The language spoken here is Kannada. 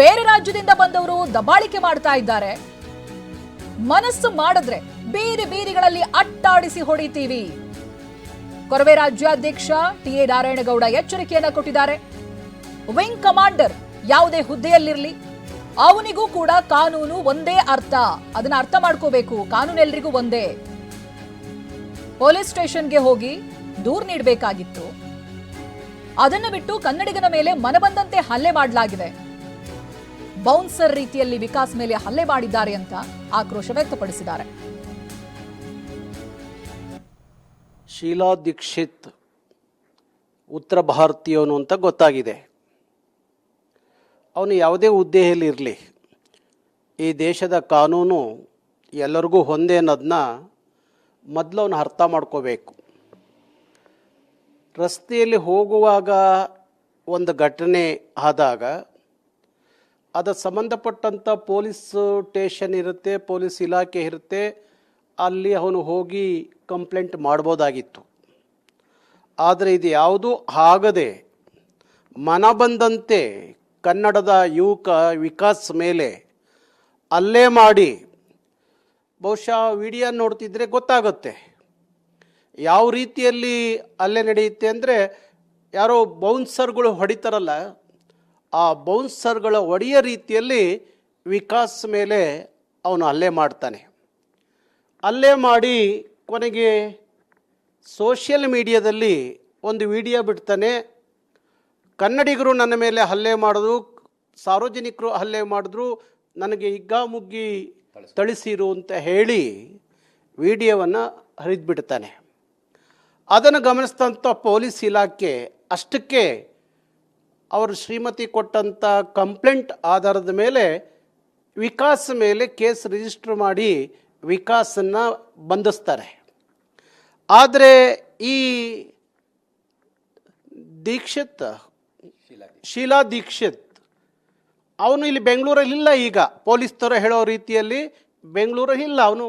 ಬೇರೆ ರಾಜ್ಯದಿಂದ ಬಂದವರು ದಬಾಳಿಕೆ ಮಾಡ್ತಾ ಇದ್ದಾರೆ. ಮನಸ್ಸು ಮಾಡಿದ್ರೆ ಬೀದಿ ಬೀದಿಗಳಲ್ಲಿ ಅಟ್ಟಾಡಿಸಿ ಹೊಡಿತೀವಿ. ಕೊರವೆ ರಾಜ್ಯಾಧ್ಯಕ್ಷ ಟಿ ಎ ನಾರಾಯಣಗೌಡ ಎಚ್ಚರಿಕೆಯನ್ನ ಕೊಟ್ಟಿದ್ದಾರೆ. ವಿಂಗ್ ಕಮಾಂಡರ್ ಯಾವುದೇ ಹುದ್ದೆಯಲ್ಲಿರಲಿ, ಅವನಿಗೂ ಕೂಡ ಕಾನೂನು ಒಂದೇ ಅರ್ಥ. ಅದನ್ನ ಅರ್ಥ ಮಾಡ್ಕೋಬೇಕು, ಕಾನೂನು ಎಲ್ರಿಗೂ ಒಂದೇ. ಪೊಲೀಸ್ ಸ್ಟೇಷನ್ಗೆ ಹೋಗಿ ದೂರ್ ನೀಡಬೇಕಾಗಿತ್ತು. ಅದನ್ನು ಬಿಟ್ಟು ಕನ್ನಡಿಗನ ಮೇಲೆ ಮನಬಂದಂತೆ ಹಲ್ಲೆ ಮಾಡಲಾಗಿದೆ. ಬೌನ್ಸರ್ ರೀತಿಯಲ್ಲಿ ವಿಕಾಸ್ ಮೇಲೆ ಹಲ್ಲೆ ಮಾಡಿದ್ದಾರೆ ಅಂತ ಆಕ್ರೋಶ ವ್ಯಕ್ತಪಡಿಸಿದ್ದಾರೆ. ಶೀಲಾ ದೀಕ್ಷಿತ್ ಉತ್ತರ ಭಾರತೀಯವನು ಅಂತ ಗೊತ್ತಾಗಿದೆ. ಅವನು ಯಾವುದೇ ಹುದ್ದೆಯಲ್ಲಿರಲಿ ಈ ದೇಶದ ಕಾನೂನು ಎಲ್ಲರಿಗೂ ಒಂದೇ ಅನ್ನೋದನ್ನ ಮೊದಲು ಅವನು ಅರ್ಥ ಮಾಡ್ಕೋಬೇಕು. ರಸ್ತೆಯಲ್ಲಿ ಹೋಗುವಾಗ ಒಂದು ಘಟನೆ ಆದಾಗ ಅದು ಸಂಬಂಧಪಟ್ಟಂಥ ಪೊಲೀಸ್ ಸ್ಟೇಷನ್ ಇರುತ್ತೆ, ಪೊಲೀಸ್ ಇಲಾಖೆ ಇರುತ್ತೆ, ಅಲ್ಲಿ ಅವನು ಹೋಗಿ ಕಂಪ್ಲೇಂಟ್ ಮಾಡ್ಬೋದಾಗಿತ್ತು. ಆದರೆ ಇದು ಯಾವುದೂ ಆಗದೆ ಮನ ಬಂದಂತೆ ಕನ್ನಡದ ಯುವಕ ವಿಕಾಸ್ ಮೇಲೆ ಅಲ್ಲೇ ಮಾಡಿ ಬಹುಶಃ ವಿಡಿಯೋ ನೋಡ್ತಿದ್ರೆ ಗೊತ್ತಾಗುತ್ತೆ. ಯಾವ ರೀತಿಯಲ್ಲಿ ಅಲ್ಲೇ ನಡೆಯುತ್ತೆ ಅಂದರೆ ಯಾರೋ ಬೌನ್ಸರ್ಗಳು ಹೊಡಿತಾರಲ್ಲ ಆ ಬೌನ್ಸರ್ಗಳ ಒಡೆಯ ರೀತಿಯಲ್ಲಿ ವಿಕಾಸ್ ಮೇಲೆ ಅವನು ಹಲ್ಲೆ ಮಾಡ್ತಾನೆ. ಅಲ್ಲೇ ಮಾಡಿ ಕೊನೆಗೆ ಸೋಷಿಯಲ್ ಮೀಡಿಯಾದಲ್ಲಿ ಒಂದು ವಿಡಿಯೋ ಬಿಡ್ತಾನೆ. ಕನ್ನಡಿಗರು ನನ್ನ ಮೇಲೆ ಹಲ್ಲೆ ಮಾಡಿದ್ರು, ಸಾರ್ವಜನಿಕರು ಹಲ್ಲೆ ಮಾಡಿದ್ರು, ನನಗೆ ಹಿಗ್ಗಾಮುಗ್ಗಿ ತಳಿಸಿರು ಅಂತ ಹೇಳಿ ವಿಡಿಯೋವನ್ನು ಹರಿದ್ಬಿಡ್ತಾನೆ. ಅದನ್ನು ಗಮನಿಸಿದಂಥ ಪೊಲೀಸ್ ಇಲಾಖೆ ಅಷ್ಟಕ್ಕೆ ಅವರು ಶ್ರೀಮತಿ ಕೊಟ್ಟಂಥ ಕಂಪ್ಲೇಂಟ್ ಆಧಾರದ ಮೇಲೆ ವಿಕಾಸ್ ಮೇಲೆ ಕೇಸ್ ರಿಜಿಸ್ಟರ್ ಮಾಡಿ ವಿಕಾಸನ್ನು ಬಂಧಿಸ್ತಾರೆ. ಆದರೆ ಈ ದೀಕ್ಷಿತ್, ಶೀಲಾ ದೀಕ್ಷಿತ್, ಅವನು ಇಲ್ಲಿ ಬೆಂಗಳೂರಲ್ಲಿ ಇಲ್ಲ ಈಗ. ಪೊಲೀಸ್ ಥರ ಹೇಳೋ ರೀತಿಯಲ್ಲಿ ಬೆಂಗಳೂರಲ್ಲಿ ಇಲ್ಲ, ಅವನು